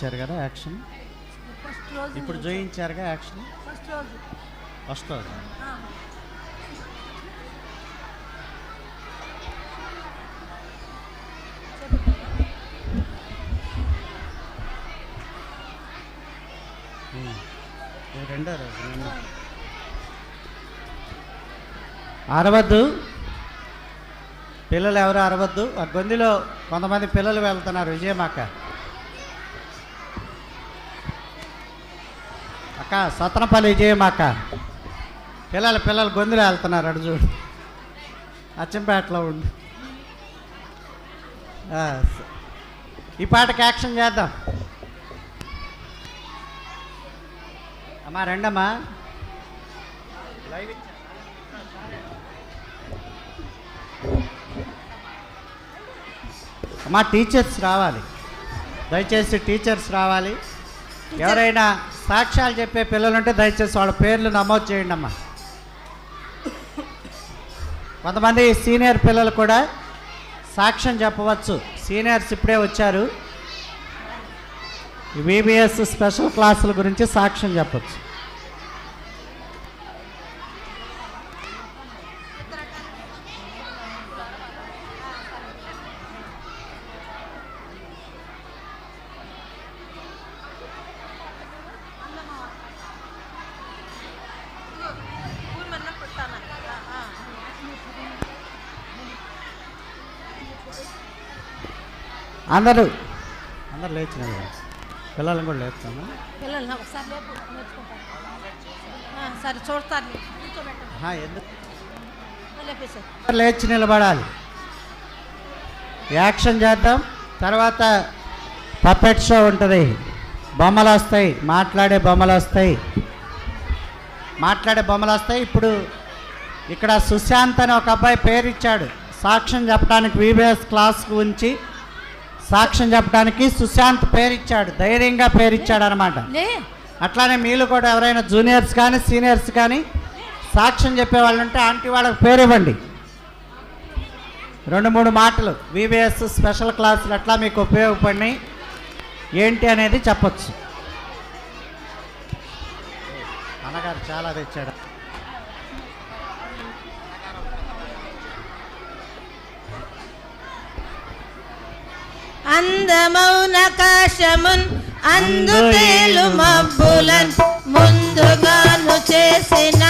చూపించారు కదా యాక్షన్? ఇప్పుడు చూపించారుగా యాక్షన్? ఫస్ట్ రోజు. రెండో రోజు. అరవద్దు. పిల్లలు ఎవరు అరవద్దు? ఆ గొంతులో కొంతమంది పిల్లలు వెళ్తున్నారు విజయమాక అక్క సతనపల్లి విజయమాక పిల్లలు పిల్లలు గొంతులో వెళ్తున్నారు అడు చూడు. అచ్చంపేటలో ఉండి. ఈ పాటకి యాక్షన్ చేద్దాం. అమ్మా రండమ్మా. లైవ్. అమ్మా టీచర్స్ రావాలి. దయచేసి టీచర్స్ రావాలి. ఎవరైనా సాక్ష్యాలు చెప్పే పిల్లలుంటే దయచేసి వాళ్ళ పేర్లు నమోదు చేయండి అమ్మా. కొంతమంది సీనియర్ పిల్లలు కూడా సాక్ష్యం చెప్పవచ్చు. సీనియర్స్ ఇప్పుడే వచ్చారు. విబిఎస్ స్పెషల్ క్లాసుల గురించి సాక్ష్యం చెప్పచ్చు. అందరూ అందరు లేచిన పిల్లలను కూడా లేపుతాము? పిల్లలు నాకు ఒకసారి లేపు నేర్చుకుంటాను. ఆ, సరే చూడతారు కూర్చోబెట్టండి. ఆహా, ఎందుకు? లేపేసారు అందరూ లేచి నిలబడాలి. యాక్షన్ చేద్దాం. తర్వాత పప్పెట్ షో ఉంటుంది. బొమ్మలు వస్తాయి. మాట్లాడే బొమ్మలు వస్తాయి. మాట్లాడే బొమ్మలు వస్తాయి. ఇప్పుడు ఇక్కడ సుశాంత్ అని ఒక అబ్బాయి పేరు ఇచ్చాడు. సాక్ష్యం చెప్పడానికి విబిఎస్ క్లాస్ గురించి సాక్ష్యం చెప్పడానికి సుశాంత్ పేరు ఇచ్చాడు ధైర్యంగా పేరు ఇచ్చాడు అనమాట అట్లానే మీరు కూడా ఎవరైనా జూనియర్స్ కానీ సీనియర్స్ కానీ సాక్ష్యం చెప్పే వాళ్ళు ఉంటే ఆంటీ వాళ్ళకి పేరు ఇవ్వండి. రెండు మూడు మాటలు వివిఎస్ స్పెషల్ క్లాసులు ఎట్లా మీకు ఉపయోగపడినాయి ఏంటి అనేది చెప్పొచ్చు. అన్నగారు చాలా తెచ్చాడు అందమౌనకాశమున్ అందు తేలు మబ్బులన్ ముందుగాను చేసిన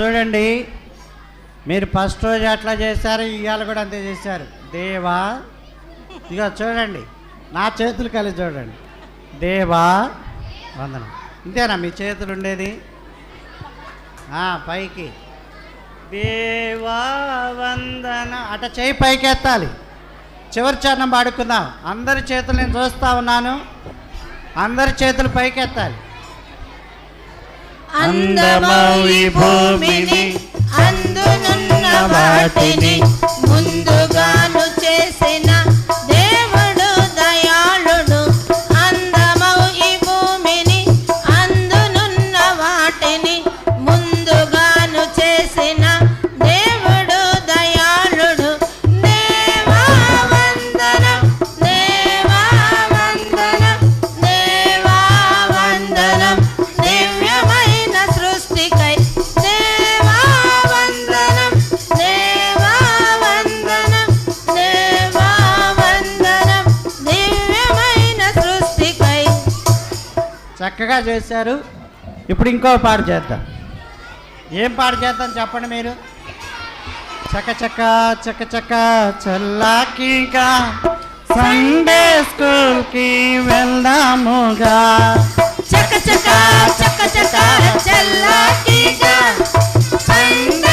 చూడండి. మీరు ఫస్ట్ రోజు అట్లా చేశారు ఇవాళ కూడా అంతే చేశారు. దేవా ఇక చూడండి. నా చేతులు కలిసి చూడండి. దేవా వందనం. ఇంతేనా మీ చేతులు ఉండేది? పైకి. దేవా వందన. అట చేయి పైకి ఎత్తాలి. చివరి చరణం పాడుకుందాం. అందరి చేతులు నేను చూస్తూ ఉన్నాను. అందరి చేతులు పైకి ఎత్తాలి. అందమై భూమిని అందునున్న వాటిని. బాగా చేశారు. ఇప్పుడు ఇంకో పాట చేద్దాం. ఏం పాట చేద్దాం చెప్పండి మీరు? చక్క చక్క చక్క చక చల్లాకిగా సండే స్కూల్కి వెళ్దాముగా. చక్క చక్క చక్క చక్క చల్లాకి సండే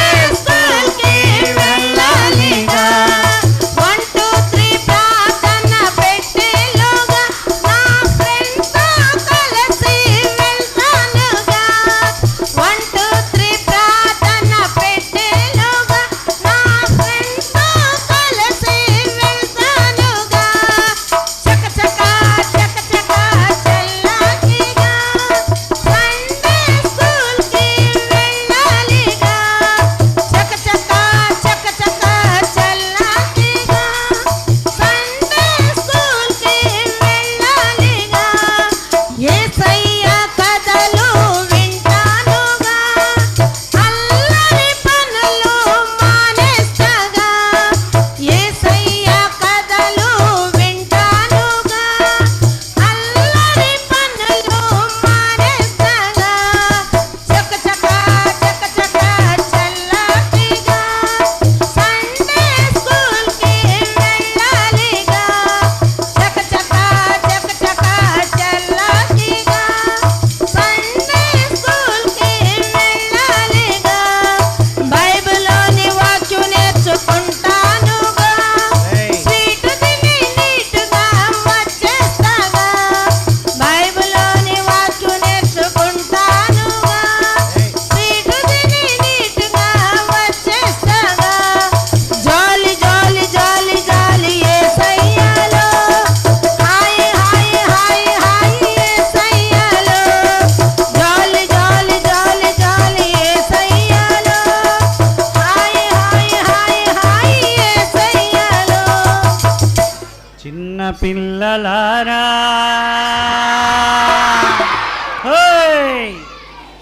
బిడ్డలారా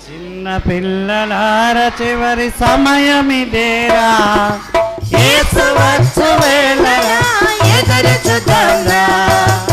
చిన్న పిల్లలార చివరి సమయం ఇదేరా ఏ సువచ్చు వేళ ఎదురు చూద్దాం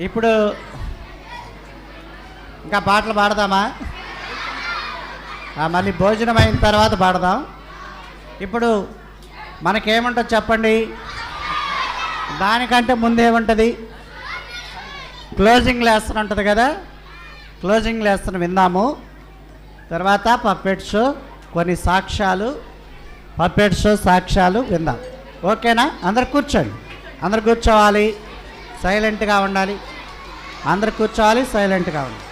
ఇప్పుడు ఇంకా పాటలు పాడదామా? మళ్ళీ భోజనం అయిన తర్వాత పాడదాం. ఇప్పుడు మనకేముంటుంది చెప్పండి? దానికంటే ముందేముంటుంది క్లోజింగ్ లెసన్ ఉంటుంది కదా? క్లోజింగ్ లెసన్ విందాము. తర్వాత పప్పెట్ షో కొన్ని సాక్ష్యాలు. పప్పెట్ షో సాక్ష్యాలు విందాము ఓకేనా? అందరు కూర్చోండి. అందరు కూర్చోవాలి. సైలెంట్గా ఉండాలి. అందరు కూర్చోవాలి సైలెంట్గా ఉండాలి.